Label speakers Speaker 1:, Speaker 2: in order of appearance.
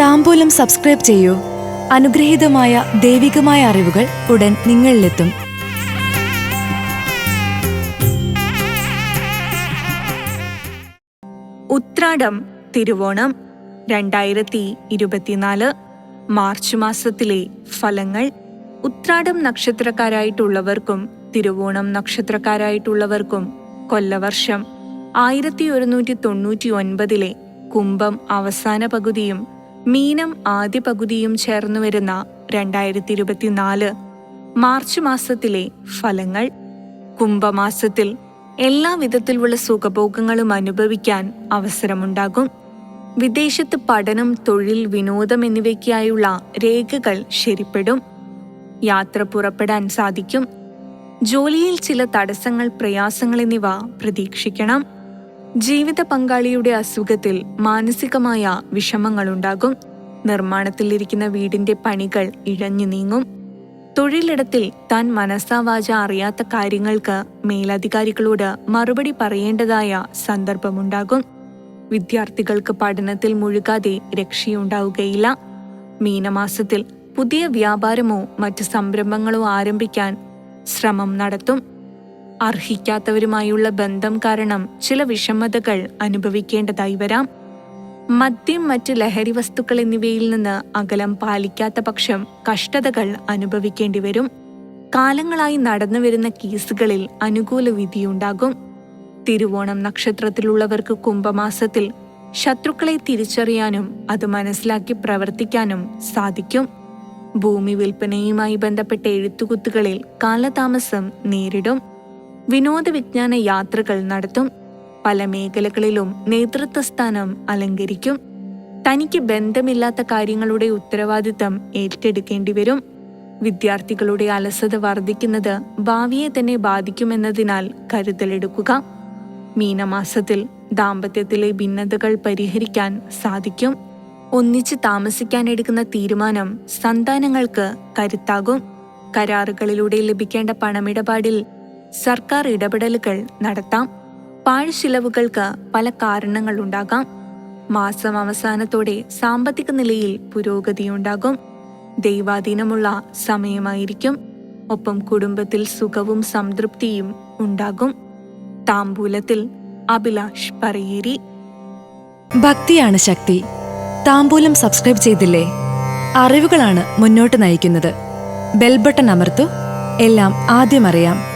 Speaker 1: താമ്പൂലം subscribe ചെയ്യൂ. അനുഗ്രഹീതമായ ദൈവികമായ അറിവുകൾ ഉടൻ നിങ്ങളിലെത്തും.
Speaker 2: ഉത്രാടം തിരുവോണം രണ്ടായിരത്തി ഇരുപത്തിനാല് മാർച്ച് മാസത്തിലെ ഫലങ്ങൾ. ഉത്രാടം നക്ഷത്രക്കാരായിട്ടുള്ളവർക്കും തിരുവോണം നക്ഷത്രക്കാരായിട്ടുള്ളവർക്കും കൊല്ലവർഷം ആയിരത്തി ഒരുന്നൂറ്റി തൊണ്ണൂറ്റി ഒൻപതിലെ കുംഭം അവസാന പകുതിയും മീനം ആദ്യ പകുതിയും ചേർന്നു വരുന്ന രണ്ടായിരത്തി ഇരുപത്തിനാല് മാർച്ച് മാസത്തിലെ ഫലങ്ങൾ കുംഭമാസത്തിൽ എല്ലാ വിധത്തിലുള്ള സുഖഭോഗങ്ങളും അനുഭവിക്കാൻ അവസരമുണ്ടാകും. വിദേശത്ത് പഠനം തൊഴിൽ വിനോദം എന്നിവയ്ക്കായുള്ള രേഖകൾ ശരിപ്പെടും. യാത്ര പുറപ്പെടാൻ സാധിക്കും. ജോലിയിൽ ചില തടസ്സങ്ങൾ പ്രയാസങ്ങൾ എന്നിവ പ്രതീക്ഷിക്കണം. ജീവിത പങ്കാളിയുടെ അസുഖത്തിൽ മാനസികമായ വിഷമങ്ങളുണ്ടാകും. നിർമ്മാണത്തിലിരിക്കുന്ന വീടിന്റെ പണികൾ ഇഴഞ്ഞു നീങ്ങും. തൊഴിലിടത്തിൽ താൻ മനസ്സാവാച അറിയാത്ത കാര്യങ്ങൾക്ക് മേലധികാരികളോട് മറുപടി പറയേണ്ടതായ സന്ദർഭമുണ്ടാകും. വിദ്യാർത്ഥികൾക്ക് പഠനത്തിൽ മുഴുകാതെ രക്ഷയുണ്ടാവുകയില്ല. മീനമാസത്തിൽ പുതിയ വ്യാപാരമോ മറ്റ് സംരംഭങ്ങളോ ആരംഭിക്കാൻ ശ്രമം നടത്തും. അർഹിക്കാത്തവരുമായുള്ള ബന്ധം കാരണം ചില വിഷമതകൾ അനുഭവിക്കേണ്ടതായി വരാം. മദ്യം മറ്റ് ലഹരി വസ്തുക്കൾ എന്നിവയിൽ നിന്ന് അകലം പാലിക്കാത്ത പക്ഷം കഷ്ടതകൾ അനുഭവിക്കേണ്ടി വരും. കാലങ്ങളായി നടന്നു വരുന്ന കേസുകളിൽ അനുകൂല വിധിയുണ്ടാകും. തിരുവോണം നക്ഷത്രത്തിലുള്ളവർക്ക് കുംഭമാസത്തിൽ ശത്രുക്കളെ തിരിച്ചറിയാനും അത് മനസ്സിലാക്കി പ്രവർത്തിക്കാനും സാധിക്കും. ഭൂമി വിൽപ്പനയുമായി ബന്ധപ്പെട്ട എഴുത്തുകുത്തുകളിൽ കാലതാമസം നേരിടും. വിനോദ വിജ്ഞാന യാത്രകൾ നടത്തും. പല മേഖലകളിലും നേതൃത്വ സ്ഥാനം അലങ്കരിക്കും. തനിക്ക് ബന്ധമില്ലാത്ത കാര്യങ്ങളുടെ ഉത്തരവാദിത്തം ഏറ്റെടുക്കേണ്ടി വരും. വിദ്യാർത്ഥികളുടെ അലസത വർദ്ധിക്കുന്നത് ഭാവിയെ തന്നെ ബാധിക്കുമെന്നതിനാൽ കരുതലെടുക്കുക മീനമാസത്തിൽ ദാമ്പത്യത്തിലെ ഭിന്നതകൾ പരിഹരിക്കാൻ സാധിക്കും. ഒന്നിച്ച് താമസിക്കാൻ എടുക്കുന്ന തീരുമാനം സന്താനങ്ങൾക്ക് കരുത്താകും. കരാറുകളിലൂടെ ലഭിക്കേണ്ട പണമിടപാടിൽ സർക്കാർ ഇടപെടലുകൾ നടത്താം. പാഴ്ചിലവുകൾക്ക് പല കാരണങ്ങളുണ്ടാകാം മാസം അവസാനത്തോടെ സാമ്പത്തിക നിലയിൽ പുരോഗതിയുണ്ടാകും ദൈവാധീനമുള്ള സമയമായിരിക്കും. ഒപ്പം കുടുംബത്തിൽ സുഖവും സംതൃപ്തിയും ഉണ്ടാകും. താമ്പൂലത്തിൽ അഭിലാഷ് പറയേരി.
Speaker 1: ഭക്തിയാണ് ശക്തി. താമ്പൂലം സബ്സ്ക്രൈബ് ചെയ്തില്ലേ? അറിവുകളാണ് മുന്നോട്ട് നയിക്കുന്നത്. ബെൽബട്ടൺ അമർത്തു. എല്ലാം ആദ്യം അറിയാം.